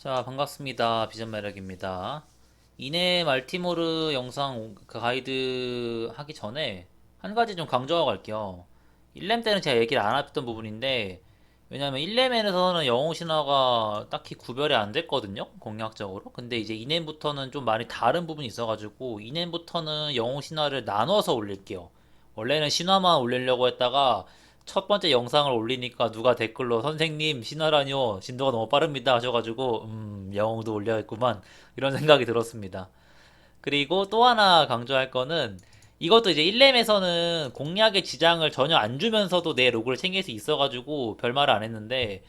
자, 반갑습니다. 비전 매력입니다. 이네 말티모르 영상 그 가이드 하기 전에 한 가지 좀 강조하고 갈게요. 1렘 때는 제가 얘기를 안 했던 부분인데, 왜냐면 1렘에서는 영웅 신화가 딱히 구별이 안 됐거든요. 공략적으로. 근데 이제 2렘부터는 좀 많이 다른 부분이 있어가지고, 2렘부터는 영웅 신화를 나눠서 올릴게요. 원래는 신화만 올리려고 했다가, 첫 번째 영상을 올리니까 누가 댓글로 선생님 신화라뇨 진도가 너무 빠릅니다 하셔가지고 음 영웅도 올려야겠구만 이런 생각이 들었습니다. 그리고 또 하나 강조할 거는 이것도 이제 1렘에서는 공략의 지장을 전혀 안 주면서도 내 로그를 챙길 수 있어가지고 별말을 안 했는데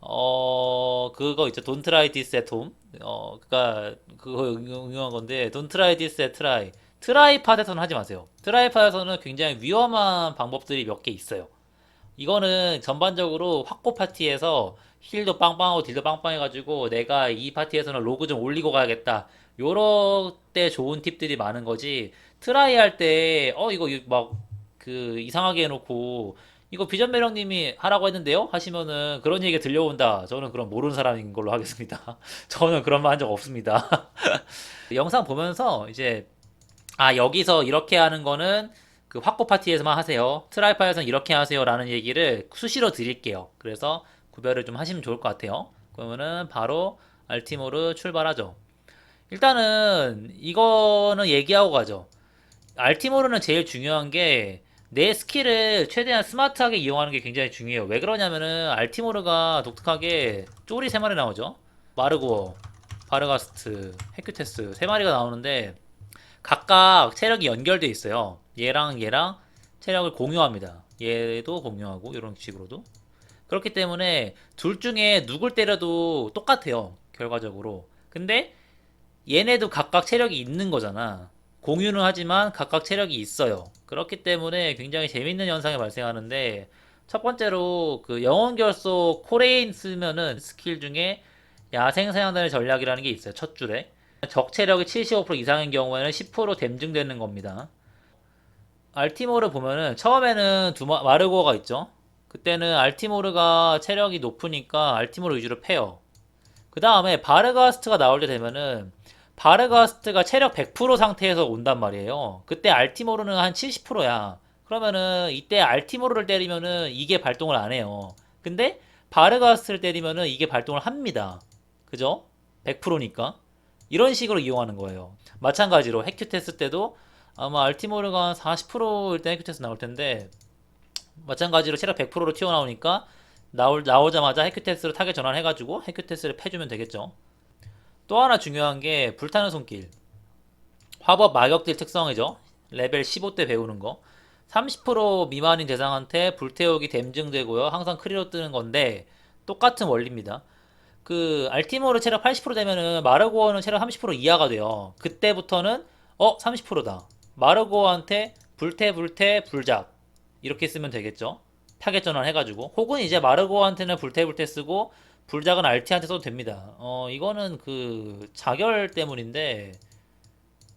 어 그거 있죠 Don't try this at home 어 그니까 그거 응용한 건데 Don't try this at try 트라이 팟에서는 하지 마세요. 트라이 팟에서는 굉장히 위험한 방법들이 몇 개 있어요. 이거는 전반적으로 확고 파티에서 힐도 빵빵하고 딜도 빵빵해가지고 내가 이 파티에서는 로그 좀 올리고 가야겠다. 요럴 때 좋은 팁들이 많은 거지. 트라이 할 때, 어, 이거 막, 그, 이상하게 해놓고, 이거 비전 매력님이 하라고 했는데요? 하시면은 그런 얘기가 들려온다. 저는 그런 모르는 사람인 걸로 하겠습니다. 저는 그런 말 한 적 없습니다. 영상 보면서 이제, 아, 여기서 이렇게 하는 거는 그 확보 파티에서만 하세요. 트라이파에서는 이렇게 하세요. 라는 얘기를 수시로 드릴게요. 그래서 구별을 좀 하시면 좋을 것 같아요. 그러면은 바로 알티모르 출발하죠. 일단은 이거는 얘기하고 가죠. 알티모르는 제일 중요한 게 내 스킬을 최대한 스마트하게 이용하는 게 굉장히 중요해요. 왜 그러냐면은 알티모르가 독특하게 쪼리 3마리 나오죠. 마르고, 바르가스트, 헤큐테스 3마리가 나오는데 각각 체력이 연결돼 있어요. 얘랑 얘랑 체력을 공유합니다. 얘도 공유하고 이런 식으로도 그렇기 때문에 둘 중에 누굴 때려도 똑같아요. 결과적으로. 근데 얘네도 각각 체력이 있는 거잖아. 공유는 하지만 각각 체력이 있어요. 그렇기 때문에 굉장히 재밌는 현상이 발생하는데 첫 번째로 그 영혼 결속 코레인 쓰면은 스킬 중에 야생 사냥단의 전략이라는 게 있어요. 첫 줄에. 적 체력이 75% 이상인 경우에는 10% 댐증되는 겁니다. 알티모르 보면은 처음에는 두 마, 마르고가 있죠. 그때는 알티모르가 체력이 높으니까 알티모르 위주로 패요. 그 다음에 바르가스트가 나올 때 되면은 바르가스트가 체력 100% 상태에서 온단 말이에요. 그때 알티모르는 한 70%야. 그러면은 이때 알티모르를 때리면은 이게 발동을 안 해요. 근데 바르가스트를 때리면은 이게 발동을 합니다. 그죠? 100%니까. 이런 식으로 이용하는 거예요. 마찬가지로 헤큐테스 때도 아마 알티모르가 한 40%일 때 헤큐테스 나올 텐데 마찬가지로 체력 100%로 튀어나오니까 나올, 나오자마자 헤큐테스로 타겟 전환해가지고 헤큐테스를 패주면 되겠죠. 또 하나 중요한 게 불타는 손길. 화법 마격딜 특성이죠. 레벨 15 때 배우는 거. 30% 미만인 대상한테 불태우기 댐증되고요. 항상 크리로 뜨는 건데 똑같은 원리입니다. 그 알티모르 체력 80% 되면은 마르고어는 체력 30% 이하가 돼요. 그때부터는 어 30%다. 마르고어한테 불태 불태 불작 이렇게 쓰면 되겠죠. 타겟 전환 해가지고 혹은 이제 마르고어한테는 불태 불태 쓰고 불작은 알티한테 써도 됩니다. 어 이거는 그 자결 때문인데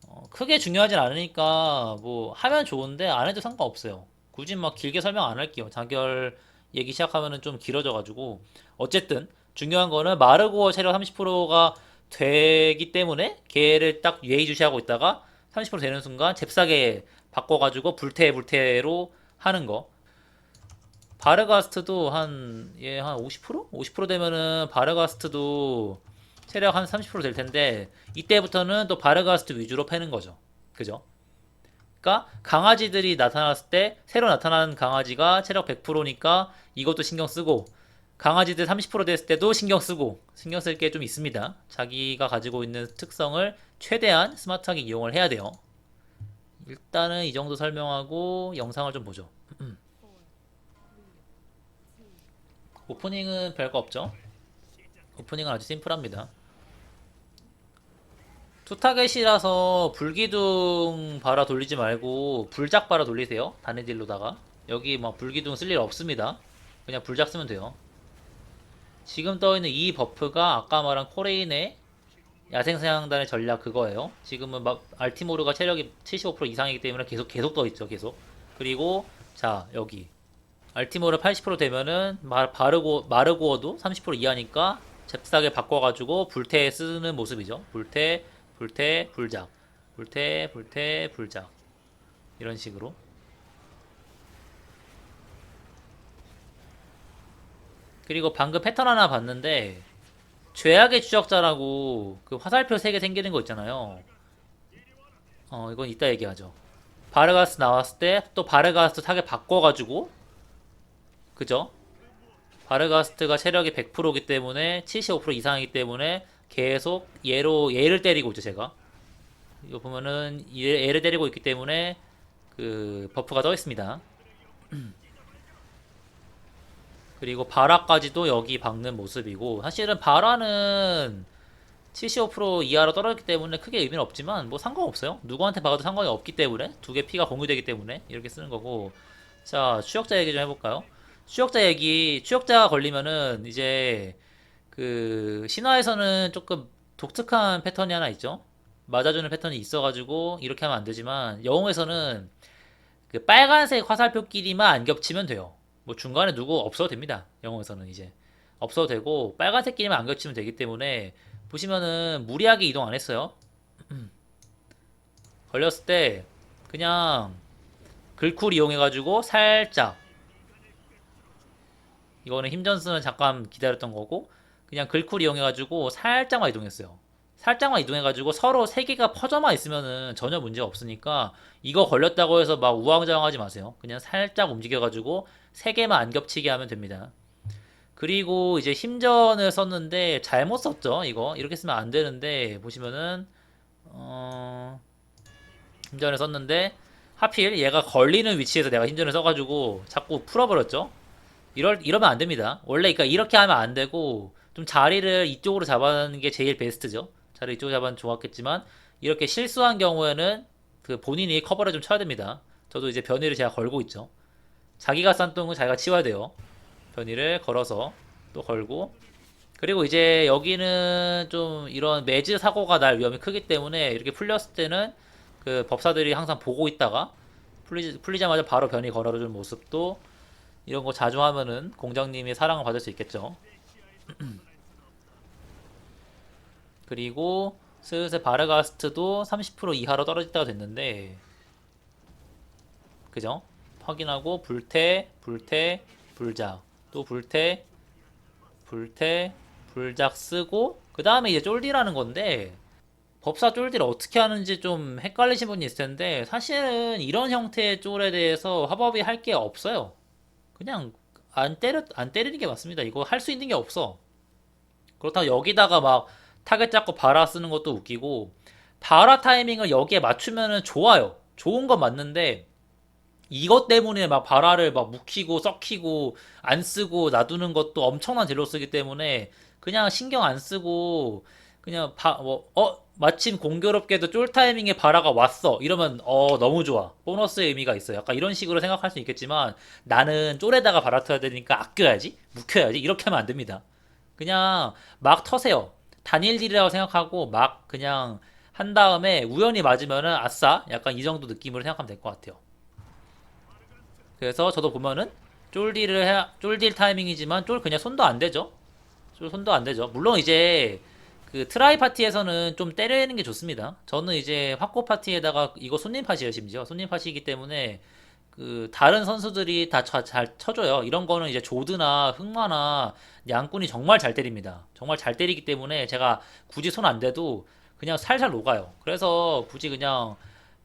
어, 크게 중요하진 않으니까 뭐 하면 좋은데 안 해도 상관없어요. 굳이 막 길게 설명 안 할게요. 자결 얘기 시작하면은 좀 길어져가지고 어쨌든 중요한 거는 마르고어 체력 30%가 되기 때문에 걔를 딱 예의주시하고 있다가 30% 되는 순간 잽싸게 바꿔가지고 불태 불태로 하는 거. 바르가스트도 한, 예, 한 50%? 50% 되면은 바르가스트도 체력 한 30%될 텐데, 이때부터는 또 바르가스트 위주로 패는 거죠. 그죠? 그러니까 강아지들이 나타났을 때, 새로 나타난 강아지가 체력 100%니까 이것도 신경 쓰고, 강아지들 30% 됐을 때도 신경 쓰고 신경 쓸 게 좀 있습니다. 자기가 가지고 있는 특성을 최대한 스마트하게 이용을 해야 돼요. 일단은 이 정도 설명하고 영상을 좀 보죠. 오프닝은 별거 없죠. 오프닝은 아주 심플합니다. 투타겟이라서 불기둥 바라 돌리지 말고 불작 바라 돌리세요. 단해딜로다가 여기 막 불기둥 쓸 일 없습니다. 그냥 불작 쓰면 돼요. 지금 떠있는 이 버프가 아까 말한 코레인의 야생사냥단의 전략 그거예요. 지금은 막 알티모르가 체력이 75% 이상이기 때문에 계속 계속 떠있죠. 계속. 그리고 자 여기 알티모르 80% 되면은 마, 바르고 마르고어도 30% 이하니까 잽싸게 바꿔가지고 불태 쓰는 모습이죠. 불태, 불태, 불작, 불태, 불태, 불작 이런 식으로. 그리고 방금 패턴 하나 봤는데 죄악의 추적자라고 그 화살표 3개 생기는 거 있잖아요. 어 이건 이따 얘기하죠. 바르가스 나왔을 때 또 바르가스 타겟 바꿔가지고 그죠? 바르가스트가 체력이 100%이기 때문에 75% 이상이기 때문에 계속 얘로 얘를 때리고 있죠 제가 이거 보면은 얘, 얘를 때리고 있기 때문에 그 버프가 떠 있습니다 그리고 바라까지도 여기 박는 모습이고 사실은 바라는 75% 이하로 떨어졌기 때문에 크게 의미는 없지만 뭐 상관없어요 누구한테 박아도 상관이 없기 때문에 두 개 피가 공유되기 때문에 이렇게 쓰는 거고 자 추적자 얘기 좀 해볼까요 추적자 얘기, 추적자가 걸리면은 이제 그 신화에서는 조금 독특한 패턴이 하나 있죠. 맞아주는 패턴이 있어가지고 이렇게 하면 안 되지만 영웅에서는 그 빨간색 화살표끼리만 안 겹치면 돼요. 뭐 중간에 누구 없어도 됩니다. 영웅에서는 이제 없어도 되고 빨간색끼리만 안 겹치면 되기 때문에 보시면은 무리하게 이동 안 했어요. 걸렸을 때 그냥 글쿨 이용해가지고 살짝 이거는 힘전스는 잠깐 기다렸던 거고 그냥 글쿨 이용해가지고 살짝만 이동했어요. 살짝만 이동해가지고 서로 세 개가 퍼져만 있으면은 전혀 문제 없으니까 이거 걸렸다고 해서 막 우왕좌왕하지 마세요. 그냥 살짝 움직여가지고 세 개만 안 겹치게 하면 됩니다. 그리고 이제 힘전을 썼는데 잘못 썼죠. 이거 이렇게 쓰면 안 되는데 보시면은 어... 힘전을 썼는데 하필 얘가 걸리는 위치에서 내가 힘전을 써가지고 자꾸 풀어버렸죠. 이럴 이러면 안 됩니다. 원래 그러니까 이렇게 하면 안 되고 좀 자리를 이쪽으로 잡아는 게 제일 베스트죠. 자리 이쪽으로 잡으면 좋았겠지만 이렇게 실수한 경우에는 그 본인이 커버를 좀 쳐야 됩니다. 저도 이제 변이를 제가 걸고 있죠. 자기가 싼 똥은 자기가 치워야 돼요. 변이를 걸어서 또 걸고 그리고 이제 여기는 좀 이런 매즈 사고가 날 위험이 크기 때문에 이렇게 풀렸을 때는 그 법사들이 항상 보고 있다가 풀리, 풀리자마자 바로 변이 걸어주는 모습도 이런 거 자주 하면은 공장님이 사랑을 받을 수 있겠죠. 그리고 슬슬 바르가스트도 30% 이하로 떨어졌다가 됐는데 그죠? 확인하고 불태, 불태, 불작 또 불태, 불태, 불작 쓰고 그 다음에 이제 쫄디라는 건데 법사 쫄디를 어떻게 하는지 좀 헷갈리신 분이 있을 텐데 사실은 이런 형태의 쫄에 대해서 화법이 할 게 없어요. 그냥 안 때려 안 때리는 게 맞습니다. 이거 할 수 있는 게 없어. 그렇다고 여기다가 막 타겟 잡고 바라 쓰는 것도 웃기고 바라 타이밍을 여기에 맞추면은 좋아요. 좋은 건 맞는데 이것 때문에 막 바라를 막 묵히고 썩히고 안 쓰고 놔두는 것도 엄청난 딜로 쓰기 때문에 그냥 신경 안 쓰고 그냥 바, 뭐, 어, 마침 공교롭게도 쫄 타이밍에 바라가 왔어. 이러면, 어, 너무 좋아. 보너스의 의미가 있어. 약간 이런 식으로 생각할 수 있겠지만, 나는 쫄에다가 바라 터야 되니까 아껴야지? 묵혀야지? 이렇게 하면 안 됩니다. 그냥 막 터세요. 단일 딜이라고 생각하고 막 그냥 한 다음에 우연히 맞으면은 아싸? 약간 이 정도 느낌으로 생각하면 될 것 같아요. 그래서 저도 보면은 쫄딜을 해, 쫄딜 타이밍이지만 쫄 그냥 손도 안 대죠. 쫄 손도 안 대죠. 물론 이제 그 트라이 파티에서는 좀 때리는 게 좋습니다. 저는 이제 확고 파티에다가 이거 손님 팟이에요 심지어 손님 팟이기 때문에 그 다른 선수들이 다 잘 쳐줘요. 이런 거는 이제 조드나 흑마나 양꾼이 정말 잘 때립니다. 정말 잘 때리기 때문에 제가 굳이 손 안 대도 그냥 살살 녹아요. 그래서 굳이 그냥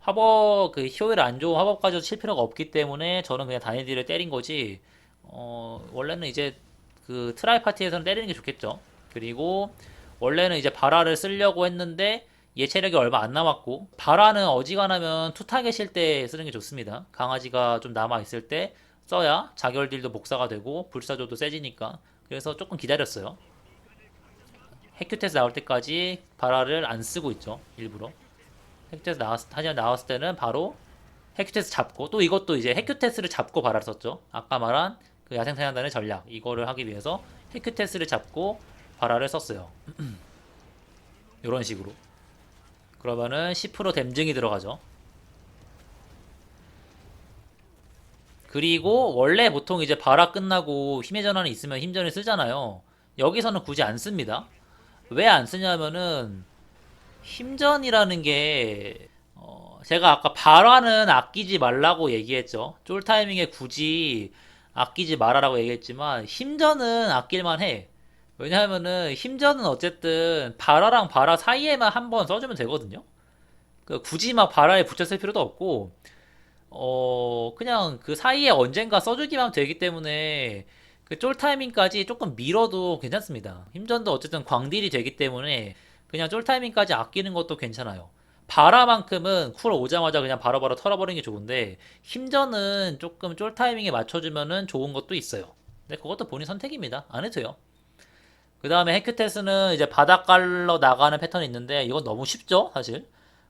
화법 그 효율 안 좋은 화법 가지고 칠 필요가 없기 때문에 저는 그냥 단일딜을 때린 거지. 어 원래는 이제 그 트라이 파티에서는 때리는 게 좋겠죠. 그리고 원래는 이제 바라를 쓰려고 했는데 얘 체력이 얼마 안 남았고 바라는 어지간하면 투타겟일 때 쓰는 게 좋습니다. 강아지가 좀 남아 있을 때 써야 자결딜도 복사가 되고 불사조도 세지니까 그래서 조금 기다렸어요. 해큐테스 나올 때까지 바라를 안 쓰고 있죠. 일부러. 해큐테스 나왔, 하지만 나왔을 때는 바로 해큐테스 잡고 또 이것도 이제 해큐테스를 잡고 바라를 썼죠. 아까 말한 그 야생사냥단의 전략 이거를 하기 위해서 해큐테스를 잡고 바라를 썼어요. 이런 식으로. 그러면은 10% 댐증이 들어가죠. 그리고 원래 보통 이제 바라 끝나고 힘의 전환이 있으면 힘전을 쓰잖아요. 여기서는 굳이 안 씁니다. 왜 안 쓰냐면은 힘전이라는 게 어, 제가 아까 발화는 아끼지 말라고 얘기했죠. 쫄 타이밍에 굳이 아끼지 말아라고 얘기했지만 힘전은 아낄만 해. 왜냐하면은 힘전은 어쨌든 발화랑 발화 사이에만 한 번 써주면 되거든요. 그 굳이 막 발화에 붙였을 필요도 없고 어 그냥 그 사이에 언젠가 써주기만 하면 되기 때문에 그 쫄 타이밍까지 조금 밀어도 괜찮습니다. 힘전도 어쨌든 광딜이 되기 때문에 그냥 쫄 타이밍까지 아끼는 것도 괜찮아요. 바라만큼은 쿨 오자마자 그냥 바로바로 털어버리는 게 좋은데 힘전은 조금 쫄 타이밍에 맞춰주면은 좋은 것도 있어요. 근데 그것도 본인 선택입니다. 안 해도 돼요. 그 다음에 헤큐테스는 이제 깔러 나가는 패턴이 있는데 이건 너무 쉽죠 사실.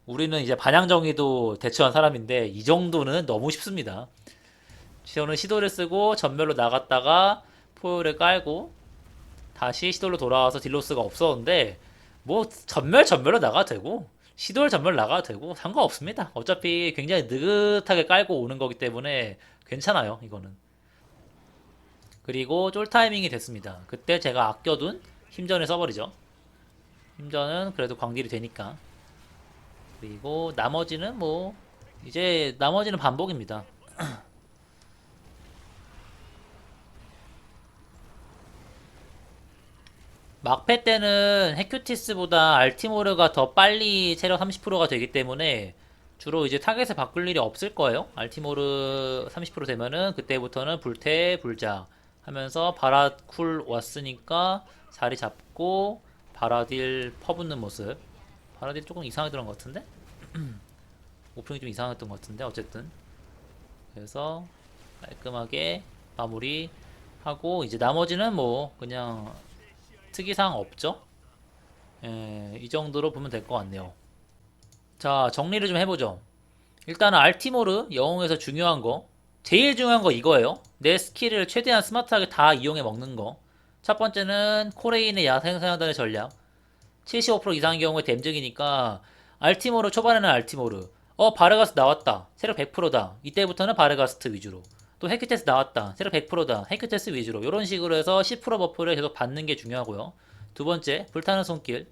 우리는 이제 반향정의도 대처한 사람인데 이 정도는 너무 쉽습니다. 저는 시도를 쓰고 전멸로 나갔다가 포효를 깔고 다시 시도로 돌아와서 딜로스가 없었는데 뭐 전멸 전멸로 나가도 되고 시도를 전멸 나가도 되고 상관없습니다. 어차피 굉장히 느긋하게 깔고 오는 거기 때문에 괜찮아요 이거는. 그리고 쫄 타이밍이 됐습니다. 그때 제가 아껴둔 힘전을 써버리죠. 힘전은 그래도 광딜이 되니까. 그리고 나머지는 뭐 이제 나머지는 반복입니다. 막패 때는 헤큐티스보다 알티모르가 더 빨리 체력 30%가 되기 때문에 주로 이제 타겟을 바꿀 일이 없을 거예요. 알티모르 30% 되면은 그때부터는 불태 불자 하면서 바라쿨 왔으니까 자리 잡고 바라딜 퍼붓는 모습. 바라딜 조금 이상하게 것 같은데? 오프닝이 좀 이상했던 것 같은데 어쨌든 그래서 깔끔하게 마무리 하고 이제 나머지는 뭐 그냥 특이사항 없죠? 예, 이 정도로 보면 될 것 같네요. 자, 정리를 좀 해보죠. 일단은 알티모르 영웅에서 중요한 거 제일 중요한 거 이거예요. 내 스킬을 최대한 스마트하게 다 이용해 먹는 거. 첫 번째는 코레인의 야생사냥단의 전략. 75% 이상의 경우에 댐적이니까 알티모르 초반에는 알티모르. 어 바르가스 나왔다. 세력 100%다. 이때부터는 바르가스트 위주로. 또 헤큐테스 나왔다. 세력 100%다. 헤큐테스 위주로. 이런 식으로 해서 10% 버프를 계속 받는 게 중요하고요. 두 번째 불타는 손길.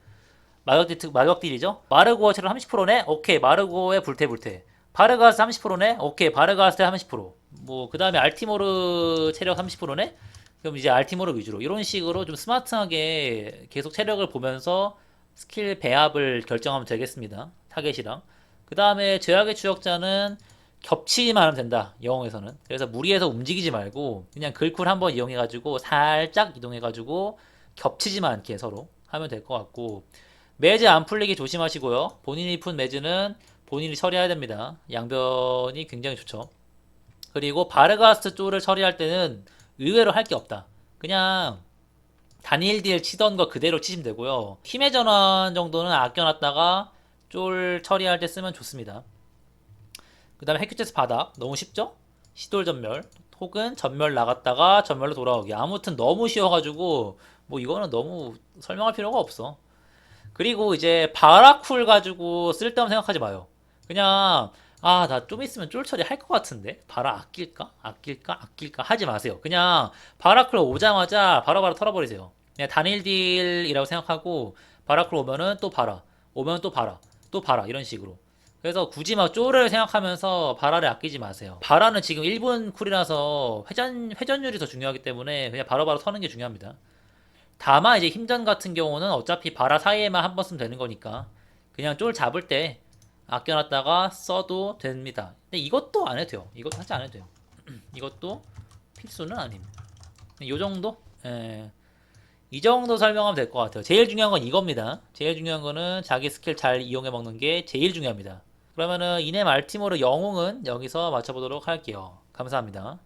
마격딜, 마격딜이죠. 마르고어 체력 30%네? 오케이. 마르고의 불태 불태. 바르가스 30%네? 오케이. 바르가스 30%. 뭐, 그 다음에 알티모르 체력 30%네? 그럼 이제 알티모르 위주로. 이런 식으로 좀 스마트하게 계속 체력을 보면서 스킬 배합을 결정하면 되겠습니다. 타겟이랑. 그 다음에 죄악의 추적자는 겹치기만 하면 된다. 영웅에서는. 그래서 무리해서 움직이지 말고 그냥 글쿨 한번 이용해 가지고 살짝 이동해 가지고 겹치지만 않게 서로 하면 될 것 같고 매즈 안 풀리기 조심하시고요. 본인이 푼 매즈는 본인이 처리해야 됩니다. 양변이 굉장히 좋죠. 그리고 바르가스트 쪽을 처리할 때는 의외로 할 게 없다. 그냥 단일 딜 치던 거 그대로 치시면 되고요. 힘의 전환 정도는 아껴놨다가 쫄 처리할 때 쓰면 좋습니다. 그 다음에 헤큐체스 바닥 너무 쉽죠? 시돌 전멸 혹은 전멸 나갔다가 전멸로 돌아오기 아무튼 너무 쉬워가지고 뭐 이거는 너무 설명할 필요가 없어 그리고 이제 바라쿨 가지고 쓸데없는 생각하지 마요 그냥 아 나 좀 있으면 쫄 처리 할 것 같은데? 바라 아낄까? 아낄까? 아낄까? 하지 마세요. 그냥 바라쿨 오자마자 바로 바로 털어버리세요. 그냥 단일 딜이라고 생각하고 바라쿨 오면은 또 바라. 오면 또 바라. 또 바라. 이런 식으로. 그래서 굳이 막 쪼를 생각하면서 바라를 아끼지 마세요. 바라는 지금 1분 쿨이라서 회전, 회전율이 더 중요하기 때문에 그냥 바로바로 서는 게 중요합니다. 다만 이제 힘전 같은 경우는 어차피 바라 사이에만 한 번 쓰면 되는 거니까 그냥 쫄 잡을 때 아껴놨다가 써도 됩니다. 근데 이것도 안 해도 돼요. 이것도 하지 안 해도 돼요. 이것도 필수는 아닙니다. 이 정도? 예. 이 정도 설명하면 될 것 같아요. 제일 중요한 건 이겁니다. 제일 중요한 거는 자기 스킬 잘 이용해 먹는 게 제일 중요합니다. 그러면은 이넴 알티모르 영웅은 여기서 맞춰보도록 할게요. 감사합니다.